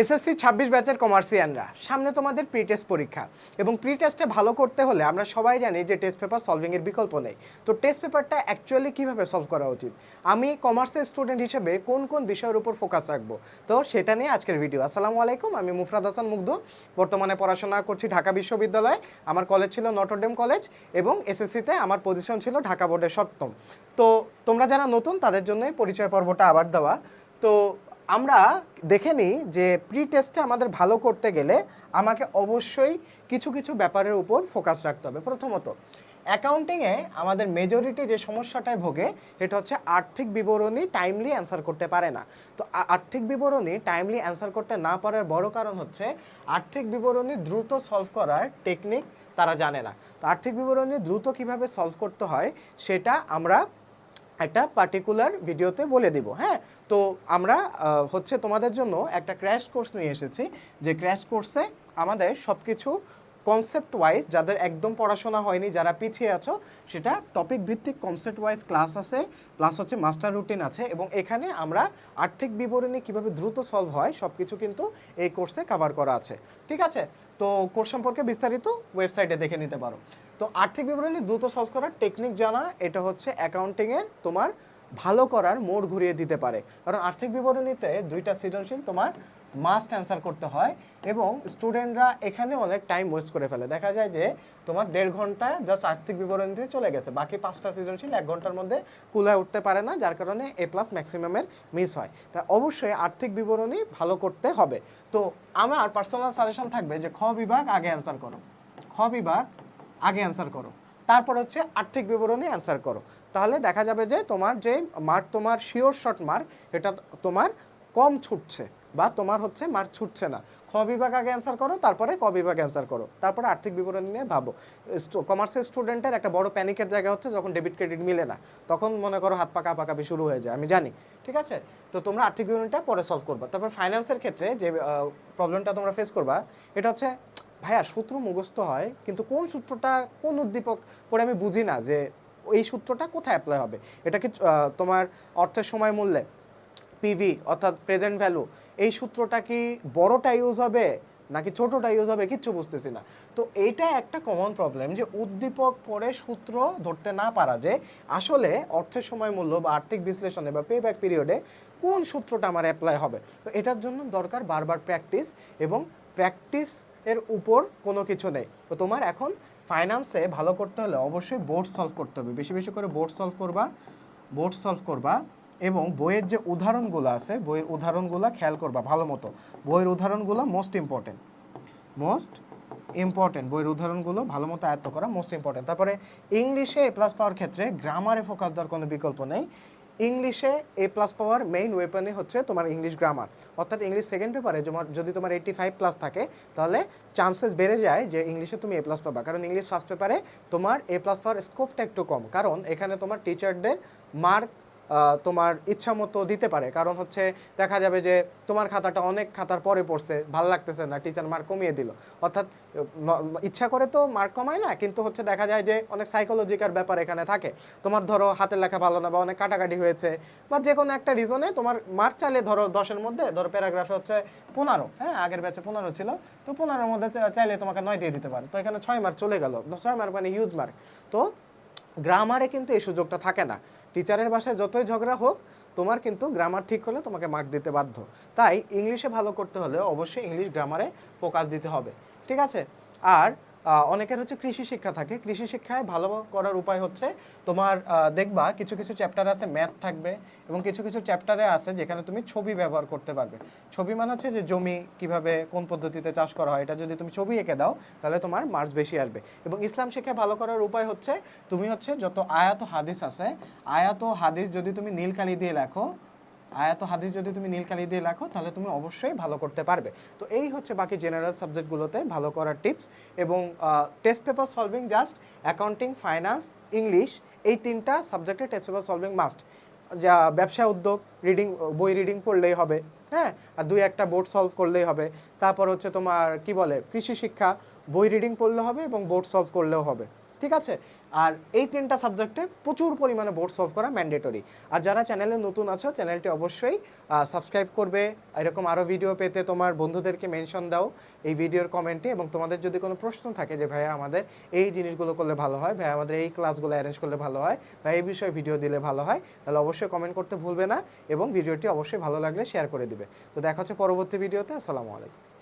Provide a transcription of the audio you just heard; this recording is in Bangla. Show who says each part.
Speaker 1: এসএসসি ছাব্বিশ ব্যাচের কমার্সিয়ানরা সামনে তোমাদের প্রি টেস্ট পরীক্ষা এবং প্রি টেস্টে ভালো করতে হলে আমরা সবাই জানি যে টেস্ট পেপার সলভিংয়ের বিকল্প নেই। তো টেস্ট পেপারটা অ্যাকচুয়ালি কীভাবে সলভ করা উচিত? আমি কমার্সের স্টুডেন্ট হিসেবে কোন কোন বিষয়ের উপর ফোকাস রাখব? তো সেটা নিয়ে আজকের ভিডিও আসসালামু আলাইকুম, আমি মুফরাদ হাসান মুগ্ধ। বর্তমানে পড়াশোনা করছি ঢাকা বিশ্ববিদ্যালয়ে। আমার কলেজ ছিল নটরডেম কলেজ এবং এসএসসিতে আমার পজিশন ছিল ঢাকা বোর্ডের সপ্তম। তো তোমরা যারা নতুন, তাদের জন্যই পরিচয় পর্বটা আবার দেওয়া। তো আমরা দেখে নিই যে প্রি টেস্টে আমাদের ভালো করতে গেলে আমাকে অবশ্যই কিছু কিছু ব্যাপারের উপর ফোকাস রাখতে হবে। প্রথমত অ্যাকাউন্টিংয়ে আমাদের মেজরিটি যে সমস্যাটায় ভোগে, সেটা হচ্ছে আর্থিক বিবরণী টাইমলি অ্যান্সার করতে পারে না। তো আর্থিক বিবরণী টাইমলি অ্যান্সার করতে না পারার বড় কারণ হচ্ছে আর্থিক বিবরণী দ্রুত সলভ করার টেকনিক তারা জানে না। তো আর্থিক বিবরণী দ্রুত কীভাবে সলভ করতে হয়, সেটা আমরা একটা পার্টিকুলার ভিডিওতে বলে দিব হ্যাঁ? তো আমরা হচ্ছে তোমাদের জন্য একটা ক্র্যাশ কোর্স নিয়ে এসেছি। যে ক্র্যাশ কোর্সে আমাদের সব কিছু কনসেপ্ট ওয়াইজ যাদের একদম পড়াশোনা হয়নি, যারা পিছিয়ে আছো, সেটা টপিক ভিত্তিক কনসেপ্ট ওয়াইজ ক্লাস আছে প্লাস হচ্ছে মাস্টার রুটিন আছে, এবং এখানে আমরা আর্থিক বিবরণী কীভাবে দ্রুত সলভ হয় সব কিছু কিন্তু এই কোর্সে কভার করা আছে। ঠিক আছে? তো কোর্স সম্পর্কে বিস্তারিত ওয়েবসাইটে দেখে নিতে পারো। তো আর্থিক বিবরণী দ্রুত সলভ করার টেকনিক জানা, এটা হচ্ছে অ্যাকাউন্টিংয়ের তোমার ভালো করার মোড় ঘুরিয়ে দিতে পারে। কারণ আর্থিক বিবরণীতে দুইটা সৃজনশীল তোমার মাস্ট অ্যান্সার করতে হয় এবং স্টুডেন্টরা এখানে অনেক টাইম ওয়েস্ট করে ফেলে। দেখা যায় যে তোমার দেড় ঘন্টায় জাস্ট আর্থিক বিবরণীতে চলে গেছে। বাকি পাঁচটা সৃজনশীল এক ঘণ্টার মধ্যে কুলায় উঠতে পারে না, যার কারণে এ প্লাস ম্যাক্সিমামের মিস হয়। তা অবশ্যই আর্থিক বিবরণী ভালো করতে হবে। তো আমার পার্সোনাল সাজেশন থাকবে যে খ বিভাগ আগে অ্যান্সার করো। খ বিভাগ আগে অ্যান্সার করো। তারপর হচ্ছে আর্থিক বিবরণী অ্যান্সার করো। তাহলে দেখা যাবে যে তোমার যে মার্ক তোমার শিওর শর্ট মার্ক এটা তোমার কম ছুটছে বা তোমার হচ্ছে মার্ক ছুটছে না। খ বিভাগ আগে অ্যান্সার করো, তারপরে ক বিভাগ অ্যান্সার করো। তারপরে আর্থিক বিবরণী নিয়ে ভাবো। কমার্সের স্টুডেন্টের একটা বড় প্যানিকের জায়গা হচ্ছে যখন ডেবিট ক্রেডিট মিলে না। তখন মনে করো হাত পাকা পাকাপি শুরু হয়ে যায়, আমি জানি। ঠিক আছে? তো তোমরা আর্থিক বিবরণীটা পরে সলভ করবা। তারপর ফাইন্যান্সের ক্ষেত্রে যে প্রবলেমটা তোমরা ফেস করবা, এটা হচ্ছে ভাইয়া, সূত্র মুখস্থ হয়, কিন্তু কোন সূত্রটা, কোন উদ্দীপক পরে আমি বুঝি না যে এই সূত্রটা কোথায় অ্যাপ্লাই হবে। এটা কি তোমার অর্থের সময় মূল্যে? পিভি অর্থাৎ প্রেজেন্ট ভ্যালু এই সূত্রটা কি বড়টা ইউজ হবে, নাকি ছোটটা ইউজ হবে, কিচ্ছু বুঝতেছি না। তো এইটা একটা কমন প্রবলেম যে উদ্দীপক পরে সূত্র ধরতে না পারা যে আসলে অর্থের সময় মূল্য বা আর্থিক বিশ্লেষণে বা পে ব্যাক পিরিয়ডে কোন সূত্রটা আমার অ্যাপ্লাই হবে। তো এটার জন্য দরকার বারবার প্র্যাকটিস এবং প্র্যাকটিস এর উপর কোনো কিছু নেই। তো তোমার এখন ফাইন্যান্সে ভালো করতে হলে অবশ্যই বোর্ড সলভ করতে হবে। বেশি বেশি করে বোর্ড সলভ করবা বোর্ড সলভ করবা এবং বইয়ের যে উদাহরণগুলো আছে, বইয়ের উদাহরণগুলো খেয়াল করবা ভালো মতো। বইয়ের উদাহরণগুলো মোস্ট ইম্পর্টেন্ট মোস্ট ইম্পর্টেন্ট বইয়ের উদাহরণগুলো ভালো মতো আয়ত্ত করা মোস্ট ইম্পর্টেন্ট তারপরে ইংলিশে প্লাস পাওয়ার ক্ষেত্রে গ্রামারে ফোকাস দেওয়ার কোনো বিকল্প নেই। ইংলিশে এ প্লাস পাওয়ার মেইন ওয়েপনে হচ্ছে তোমার ইংলিশ গ্রামার অর্থাৎ ইংলিশ সেকেন্ড পেপারে তোমার যদি তোমার এইটি ফাইভ প্লাস থাকে, তাহলে চান্সেস বেড়ে যায় যে ইংলিশে তুমি এ প্লাস পাবা। কারণ ইংলিশ ফার্স্ট পেপারে তোমার এ প্লাস পাওয়ার স্কোপটা একটু কম। কারণ এখানে তোমার টিচারদের মার্ক তোমার ইচ্ছা মতো দিতে পারে। কারণ হচ্ছে দেখা যাবে যে তোমার খাতাটা অনেক খাতার পরে পড়ছে, ভালো লাগতেছে না টিচার মার্ক কমিয়ে দিল। অর্থাৎ ইচ্ছা করে তো মার্ক কমায় না, কিন্তু হচ্ছে দেখা যায় যে অনেক সাইকোলজিক্যাল ব্যাপার এখানে থাকে। তোমার ধরো হাতের লেখা ভালো না বা অনেক কাটাকাটি হয়েছে বা যে কোনো একটা রিজনে তোমার মার্ক চাইলে ধরো দশের মধ্যে, ধরো প্যারাগ্রাফে হচ্ছে পনেরো হ্যাঁ আগের ব্যাচে পনেরো ছিল। তো পনেরোর মধ্যে চাইলে তোমাকে নয় দিয়ে দিতে পারে। তো এখানে ছয় মার্ক চলে গেল। ছয় মার্ক মানে হিউজ মার্ক তো গ্রামারে কিন্তু এই সুযোগটা থাকে না। টিচারের বাসায় যতই ঝগড়া হোক, তোমার কিন্তু গ্রামার ঠিক হলে তোমাকে মার্ক দিতে বাধ্য। তাই ইংলিশে ভালো করতে হলে অবশ্যই ইংলিশ গ্রামারে ফোকাস দিতে হবে। ঠিক আছে? আর অনেকের হচ্ছে কৃষি শিক্ষা থাকে। কৃষি শিক্ষায় ভালো করার উপায় হচ্ছে তোমার দেখবা কিছু কিছু চ্যাপ্টার আছে ম্যাথ থাকবে এবং কিছু কিছু চ্যাপ্টারে আছে যেখানে তুমি ছবি ব্যবহার করতে পারবে। ছবি মানে হচ্ছে যে জমি কীভাবে, কোন পদ্ধতিতে চাষ করা হয়, এটা যদি তুমি ছবি এঁকে দাও, তাহলে তোমার মার্কস বেশি আসবে। এবং ইসলাম শিক্ষায় ভালো করার উপায় হচ্ছে, তুমি হচ্ছে যত আয়াত হাদিস আছে, আয়াত হাদিস যদি তুমি নীল কালি দিয়ে লেখো আয়াত হাদিস যদি তুমি নীল কালি দিয়ে লেখো, তাহলে তুমি অবশ্যই ভালো করতে পারবে। তো এই হচ্ছে বাকি জেনারেল সাবজেক্টগুলোতে ভালো করার টিপস এবং test paper solving just accounting finance English এই তিনটা সাবজেক্টে টেস্ট পেপার সলভিং মাস্ট যা ব্যবসা উদ্যোগ রিডিং বই রিডিং পড়লেই হবে হ্যাঁ? আর দুই একটা বোর্ড সলভ করলেই হবে। তারপর হচ্ছে তোমার কি বলে, কৃষি শিক্ষা, বই রিডিং পড়লে হবে এবং বোর্ড সলভ করলেও হবে। ঠিক আছে? আর এই তিনটা সাবজেক্টে প্রচুর পরিমাণে বোর্ড সলভ করা ম্যান্ডেটরি আর যারা চ্যানেলে নতুন আছো চ্যানেলটি অবশ্যই সাবস্ক্রাইব করবে। এরকম আরও ভিডিও পেতে তোমার বন্ধুদেরকে মেনশন দাও এই ভিডিওর কমেন্টে এবং তোমাদের যদি কোনো প্রশ্ন থাকে যে, ভাইয়া, আমাদের এই জিনিসগুলো করলে ভালো হয়? ভাইয়া, আমাদের এই ক্লাসগুলো অ্যারেঞ্জ করলে ভালো হয়? বা এই বিষয়ে ভিডিও দিলে ভালো হয়? তাহলে অবশ্যই কমেন্ট করতে ভুলবে না। এবং ভিডিওটি অবশ্যই ভালো লাগলে শেয়ার করে দিবে। তো দেখা হচ্ছে পরবর্তী ভিডিওতে আসসালামু আলাইকুম।